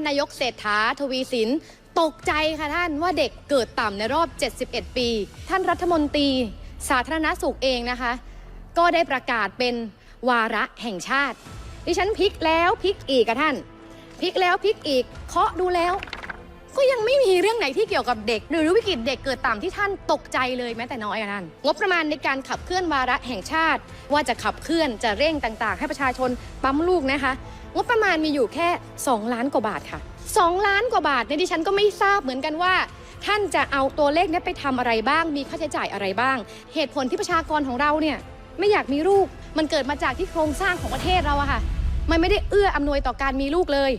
านนายกเศรษฐาทวีสิน ตกใจค่ะท่านว่าเด็กเกิดต่ำในรอบ 71 ปี ท่านรัฐมนตรี สาธารณสุขเองนะคะ ก็ได้ประกาศเป็นวาระแห่งชาติ ดิฉันพลิกแล้วพลิกอีกค่ะท่านพลิกแล้วพลิกอีกเคาะดูแล้ว ไม่มีเรื่องไหนที่เกี่ยวกับเด็ก หรือวิกฤตเด็กเกิดต่ำที่ท่านตกใจเลยแม้แต่น้อยอะท่านงบประมาณในการขับเคลื่อนวาระแห่งชาติ ว่าจะขับเคลื่อนจะเร่งต่างๆ ให้ประชาชนปั๊มลูกนะคะ งบประมาณมีอยู่แค่ 2 ล้านกว่าบาทค่ะ 2 ล้านกว่าบาทเนี่ยดิฉันก็ไม่ทราบเหมือนกันว่า ท่านจะเอาตัวเลขนี้ไปทำอะไรบ้าง มีค่าใช้จ่ายอะไรบ้าง เหตุผลที่ประชากรของเราเนี่ยไม่อยากมีลูกมันเกิดมาจากที่โครงสร้างของประเทศเราอะค่ะ มันไม่ได้เอื้ออำนวยต่อการมีลูกเลย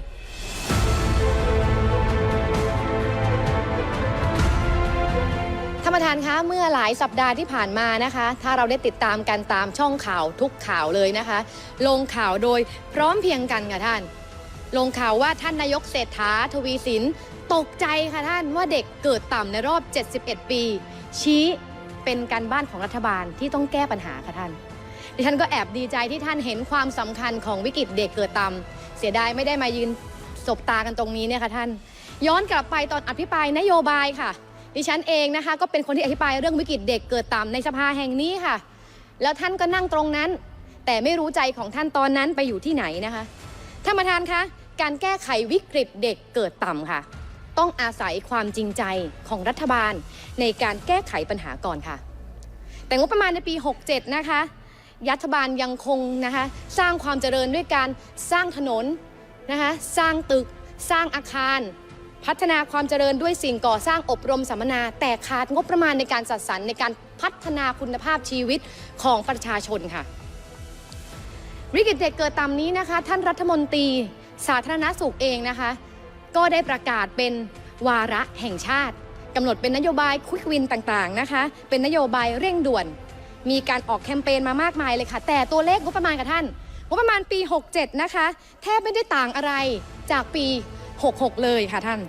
ท่านประธานคะเมื่อหลายสัปดาห์ที่ผ่านมานะคะ ถ้าเราได้ติดตามกันตามช่องข่าวทุกข่าวเลยนะคะ ลงข่าวโดยพร้อมเพียงกันค่ะท่าน ลงข่าวว่าท่านนายกเศรษฐาทวีสิน ตกใจค่ะท่านว่าเด็กเกิดต่ำในรอบ 71 ปี ชี้เป็นการบ้านของรัฐบาลที่ต้องแก้ปัญหาค่ะท่านดิฉันก็แอบดีใจที่ท่านเห็นความสำคัญของวิกฤตเด็กเกิดต่ำเสียดายไม่ได้มายืนสบตากันตรงนี้เนี่ยค่ะท่าน ย้อนกลับไปตอนอภิปรายนโยบายค่ะ ดิฉันเองนะคะก็เป็นคนที่อธิบายเรื่องวิกฤตเด็กเกิดต่ำในสภาแห่งนี้ค่ะ แล้วท่านก็นั่งตรงนั้น แต่ไม่รู้ใจของท่านตอนนั้นไปอยู่ที่ไหนนะคะท่านประธานคะการแก้ไขวิกฤตเด็กเกิดต่ำค่ะ ต้องอาศัยความจริงใจของรัฐบาลในการแก้ไขปัญหาก่อนค่ะ แต่งบประมาณในปี 67 นะคะรัฐบาลยังคงนะคะสร้างความเจริญด้วยการสร้างถนนนะคะสร้างตึกสร้างอาคาร พัฒนาความเจริญด้วยสิ่งก่อสร้างอบรมสัมมนา แต่ขาดงบประมาณในการจัดสรรในการพัฒนาคุณภาพชีวิตของประชาชนค่ะ วิกฤตเด็กเกิดต่ำนี้นะคะ ท่านรัฐมนตรีสาธารณสุขเองนะคะ ก็ได้ประกาศเป็นวาระแห่งชาติกำหนดเป็นนโยบายควิกวินต่างๆนะคะ เป็นนโยบายเร่งด่วน มีการออกแคมเปญมามากมายเลยค่ะ แต่ตัวเลขงบประมาณกับท่านงบประมาณปี 67 นะคะ แทบไม่ได้ต่างอะไรจากปี 66 เลยค่ะท่าน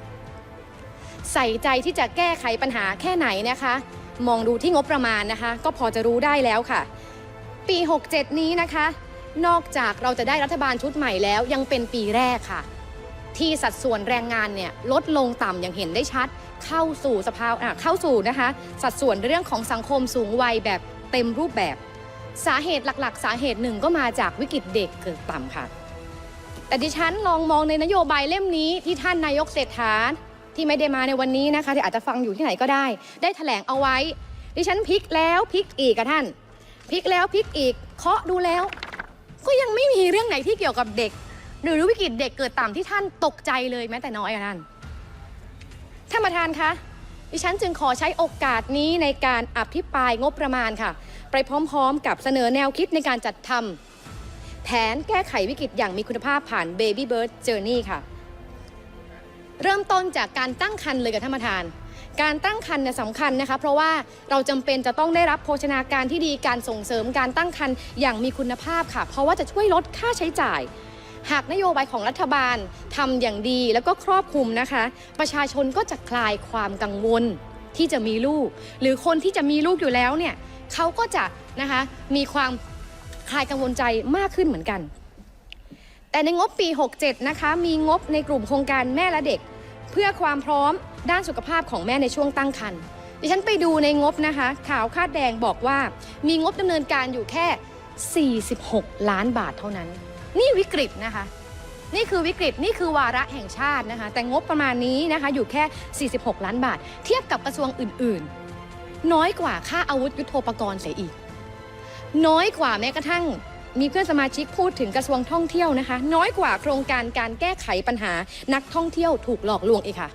ใส่ใจที่จะแก้ไขปัญหาแค่ไหนนะคะ มองดูที่งบประมาณนะคะ ก็พอจะรู้ได้แล้วค่ะ ปี 67 นี้นะคะ นอกจากเราจะได้รัฐบาลชุดใหม่แล้วยังเป็นปีแรกค่ะ ที่สัดส่วนแรงงานเนี่ยลดลงต่ำอย่างเห็นได้ชัด เข้าสู่สภาวะเข้าสู่นะคะ สัดส่วนเรื่องของสังคมสูงวัยแบบเต็มรูปแบบ สาเหตุหลักๆ สาเหตุหนึ่งก็มาจากวิกฤตเด็กเกิดต่ำค่ะ แต่ดิฉันลองมองในนโยบายเล่มนี้ที่ท่านนายกเศรษฐาที่ไม่ได้มาในวันนี้นะคะที่อาจจะฟังอยู่ที่ไหนก็ได้ ได้แถลงเอาไว้ ดิฉันพลิกแล้วพลิกอีกค่ะท่านพลิกแล้วพลิกอีกเคาะดูแล้ว ก็ยังไม่มีเรื่องไหนที่เกี่ยวกับเด็ก หรือวิกฤตเด็กเกิดต่ำที่ท่านตกใจเลยแม้แต่น้อยอะท่านท่านประธานคะดิฉันจึงขอใช้โอกาสนี้ในการอภิปรายงบประมาณค่ะ ไปพร้อมๆ กับเสนอแนวคิดในการจัดทำ แผนแก้ไขวิกฤตอย่างมีคุณภาพผ่าน Baby Bird Journey ค่ะ เริ่มต้นจากการตั้งครรภ์เลยกับท่านประธาน การตั้งครรภ์เนี่ยสำคัญนะคะ เพราะว่าเราจำเป็นจะต้องได้รับโภชนาการที่ดีการส่งเสริมการตั้งครรภ์อย่างมีคุณภาพค่ะ เพราะว่าจะช่วยลดค่าใช้จ่าย หากนโยบายของรัฐบาลทำอย่างดีแล้วก็ครอบคลุมนะคะ ประชาชนก็จะคลายความกังวลที่จะมีลูก หรือคนที่จะมีลูกอยู่แล้วเนี่ยเขาก็จะนะคะมีความ ลายกังวลใจมากขึ้นเหมือนกัน แต่ในงบปี 67 นะคะ มีงบในกลุ่มโครงการแม่และเด็ก เพื่อความพร้อมด้านสุขภาพของแม่ในช่วงตั้งครรภ์ดิฉันไปดูในงบนะคะ ข่าวคาดแดงบอกว่ามีงบดำเนินการอยู่แค่ 46 ล้านบาทเท่านั้น นี่วิกฤตนะคะ นี่คือวิกฤตนี่คือวาระแห่งชาตินะคะ แต่งบประมาณนี้นะคะอยู่แค่ 46 ล้านบาท เทียบกับกระทรวงอื่น ๆ น้อยกว่าค่าอาวุธยุโทโธปกรณ์เสียอีก น้อยกว่าแม้กระทั่ง มีเพื่อนสมาชิกพูดถึงกระทรวงท่องเที่ยวนะคะ น้อยกว่าโครงการการแก้ไขปัญหานักท่องเที่ยวถูกหลอกลวงอีกค่ะ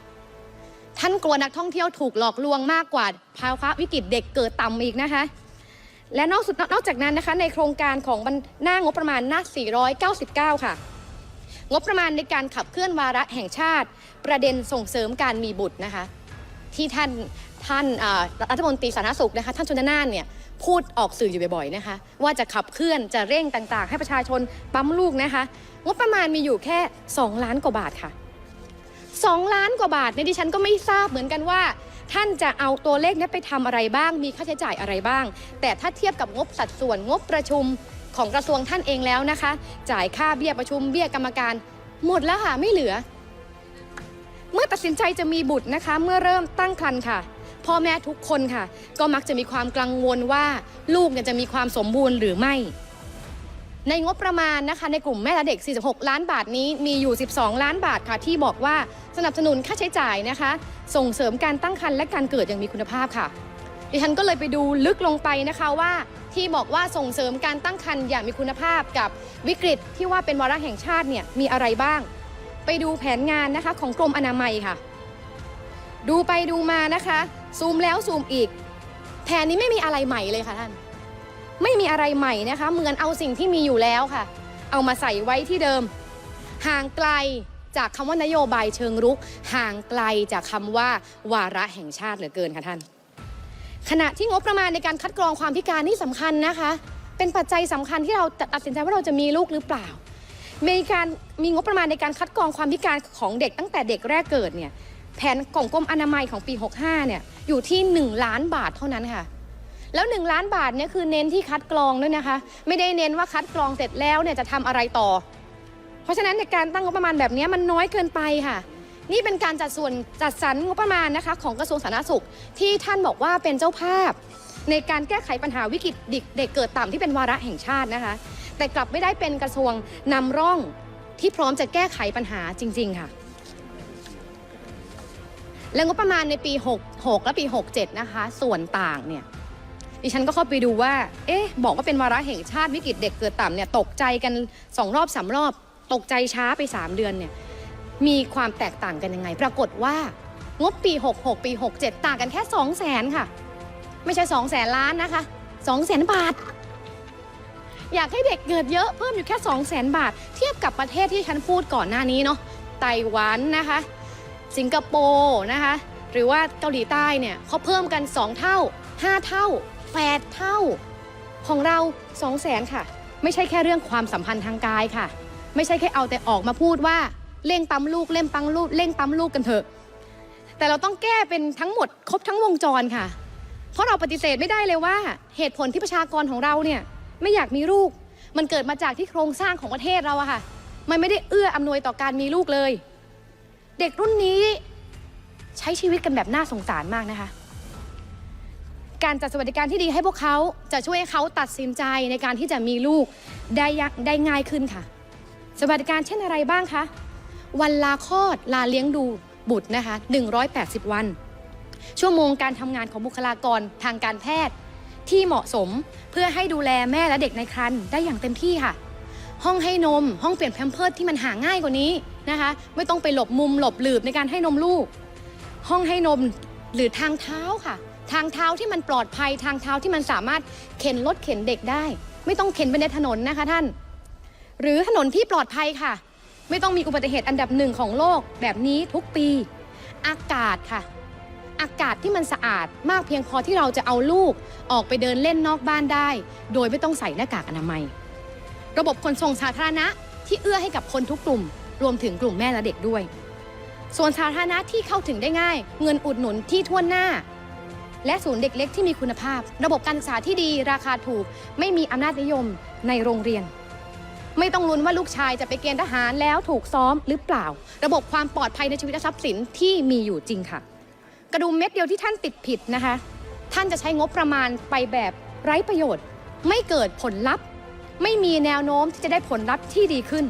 ท่านกลัวนักท่องเที่ยวถูกหลอกลวงมากกว่าภาวะวิกฤตเด็กเกิดต่ำอีกนะคะ และนอกสุดนอกจากนั้นนะคะ ในโครงการของบรรหน้างบประมาณหน้า 499 ค่ะ งบประมาณในการขับเคลื่อนวาระแห่งชาติ ประเด็นส่งเสริมการมีบุตรนะคะ ที่ท่านท่านรัฐมนตรีสาธารณสุขนะคะ ท่านชนน่านเนี่ย พูดออกสื่ออยู่บ่อยๆนะคะ ว่าจะขับเคลื่อนจะเร่งต่างๆ ให้ประชาชนปั๊มลูกนะคะงบประมาณมีอยู่แค่ 2 ล้านกว่าบาทค่ะ 2 ล้านกว่าบาทเนี่ยดิฉันก็ไม่ทราบเหมือนกันว่า ท่านจะเอาตัวเลขนี้ไปทำอะไรบ้าง มีค่าใช้จ่ายอะไรบ้าง แต่ถ้าเทียบกับงบสัดส่วนงบประชุมของกระทรวงท่านเองแล้วนะคะ จ่ายค่าเบี้ยประชุมเบี้ยกรรมการ หมดแล้วค่ะไม่เหลือ เมื่อตัดสินใจจะมีบุตรนะคะ เมื่อเริ่มตั้งครรภ์ค่ะ พ่อแม่ทุกคนค่ะ ก็มักจะมีความกังวลว่าลูกเนี่ยจะมีความสมบูรณ์หรือไม่ ในงบประมาณนะคะ ในกลุ่มแม่และเด็ก 46 ล้านบาทนี้มีอยู่ 12 ล้านบาทค่ะ ที่บอกว่าสนับสนุนค่าใช้จ่ายนะคะ ส่งเสริมการตั้งครรภ์และการเกิดอย่างมีคุณภาพค่ะดิฉันก็เลยไปดูลึกลงไปนะคะว่าที่บอกว่าส่งเสริมการตั้งครรภ์อย่างมีคุณภาพกับวิกฤตที่ว่าเป็นวาระแห่งชาติเนี่ยมีอะไรบ้าง ไปดูแผนงานนะคะของกรมอนามัยค่ะ ดูไปดูมานะคะ ซูมแล้วซูมอีก แผนนี้ไม่มีอะไรใหม่เลยค่ะท่าน ไม่มีอะไรใหม่นะคะ เหมือนเอาสิ่งที่มีอยู่แล้วค่ะ เอามาใส่ไว้ที่เดิม ห่างไกลจากคำว่านโยบายเชิงรุก ห่างไกลจากคำว่าวาระแห่งชาติเหลือเกินค่ะท่าน ขณะที่งบประมาณในการคัดกรองความพิการนี่สำคัญนะคะ เป็นปัจจัยสำคัญที่เราตัดสินใจว่าเราจะมีลูกหรือเปล่ามีการมีงบประมาณในการคัดกรองความพิการของเด็กตั้งแต่เด็กแรกเกิดเนี่ย แผนของกรมอนามัยของปี 65 เนี่ยอยู่ที่ 1 ล้านบาทเท่านั้นค่ะ แล้ว 1 ล้านบาทเนี่ยคือเน้นที่คัดกรองด้วยนะคะ ไม่ได้เน้นว่าคัดกรองเสร็จแล้วเนี่ยจะทำอะไรต่อ เพราะฉะนั้นในการตั้งงบประมาณแบบนี้มันน้อยเกินไปค่ะ นี่เป็นการจัดส่วนจัดสรรงบประมาณนะคะของกระทรวงสาธารณสุข ที่ท่านบอกว่าเป็นเจ้าภาพ ในการแก้ไขปัญหาวิกฤตเด็กเด็กเกิดต่ำที่เป็นวาระแห่งชาตินะคะ แต่กลับไม่ได้เป็นกระทรวงนำร่องที่พร้อมจะแก้ไขปัญหาจริง ๆ ค่ะ และงบประมาณในปี 66 และปี 67 นะคะ ส่วนต่างเนี่ยดิฉันก็เข้าไปดูว่า เอ๊ะ บอกว่าเป็นวาระแห่งชาติวิกฤตเด็กเกิดต่ำเนี่ยตกใจกัน 2 รอบ 3 รอบ ตกใจช้าไป 3 เดือนเนี่ยมีความแตกต่างกันยังไง ปรากฏว่างบปี 66 ปี 67 ต่างกันแค่ 2 0 0แสนค่ะ ไม่ใช่ 2 0 0แสนล้านนะคะ2 0 0แสนบาท อยากให้เด็กเกิดเยอะเพิ่มอยู่แค่ 2 0 0แสนบาท เทียบกับประเทศที่ฉันพูดก่อนหน้านี้เนาะไต้หวันนะคะ สิงคโปร์นะคะ หรือว่าเกาหลีใต้เนี่ยเขาเพิ่มกัน 2 เท่า 5 เท่า 8 เท่า ของเรา 2 0 0แสนค่ะ ไม่ใช่แค่เรื่องความสัมพันธ์ทางกายค่ะ ไม่ใช่แค่เอาแต่ออกมาพูดว่าเร่งปั๊มลูกเร่งปั๊มลูกเร่งปั๊มลูกกันเถอะ แต่เราต้องแก้เป็นทั้งหมดครบทั้งวงจรค่ะ เพราะเราปฏิเสธไม่ได้เลยว่า เหตุผลที่ประชากรของเราเนี่ยไม่อยากมีลูก มันเกิดมาจากที่โครงสร้างของประเทศเราอะค่ะ มันไม่ได้เอื้ออำนวยต่อการมีลูกเลย เด็กรุ่นนี้ใช้ชีวิตกันแบบน่าสงสารมากนะคะ การจัดสวัสดิการที่ดีให้พวกเขาจะช่วยให้เขาตัดสินใจในการที่จะมีลูกได้ยได้ง่ายขึ้นค่ะ สวัสดิการเช่นอะไรบ้างคะ วันลาคลอดลาเลี้ยงดูบุตรนะคะ 180 วัน ชั่วโมงการทำงานของบุคลากรทางการแพทย์ที่เหมาะสมเพื่อให้ดูแลแม่และเด็กในครรภ์ได้อย่างเต็มที่ค่ะ ห้องให้นม ห้องเปลี่ยนแพมเพิร์สที่มันหาง่ายกว่านี้นะคะ ไม่ต้องไปหลบมุมหลบหลืบในการให้นมลูก ห้องให้นมหรือทางเท้าค่ะ ทางเท้าที่มันปลอดภัยทางเท้าที่มันสามารถเข็นรถเข็นเด็กได้ ไม่ต้องเข็นไปในถนนนะคะท่าน หรือถนนที่ปลอดภัยค่ะ ไม่ต้องมีอุบัติเหตุอันดับหนึ่งของโลกแบบนี้ทุกปี อากาศค่ะ อากาศที่มันสะอาดมากเพียงพอที่เราจะเอาลูกออกไปเดินเล่นนอกบ้านได้ โดยไม่ต้องใส่หน้ากากอนามัย ระบบขนส่งสาธารณะที่เอื้อให้กับคนทุกกลุ่ม รวมถึงกลุ่มแม่และเด็กด้วย ส่วนสาธารณะที่เข้าถึงได้ง่าย เงินอุดหนุนที่ทั่วหน้า และศูนย์เด็กเล็กที่มีคุณภาพ ระบบการศึกษาที่ดี ราคาถูก ไม่มีอำนาจนิยมในโรงเรียน ไม่ต้องลุ้นว่าลูกชายจะไปเกณฑ์ทหารแล้วถูกซ้อมหรือเปล่า ระบบความปลอดภัยในชีวิตและทรัพย์สินที่มีอยู่จริงค่ะ กระดุมเม็ดเดียวที่ท่านติดผิดนะคะ ท่านจะใช้งบประมาณไปแบบไร้ประโยชน์ ไม่เกิดผลลัพธ์ ไม่มีแนวโน้มที่จะได้ผลลัพธ์ที่ดีขึ้น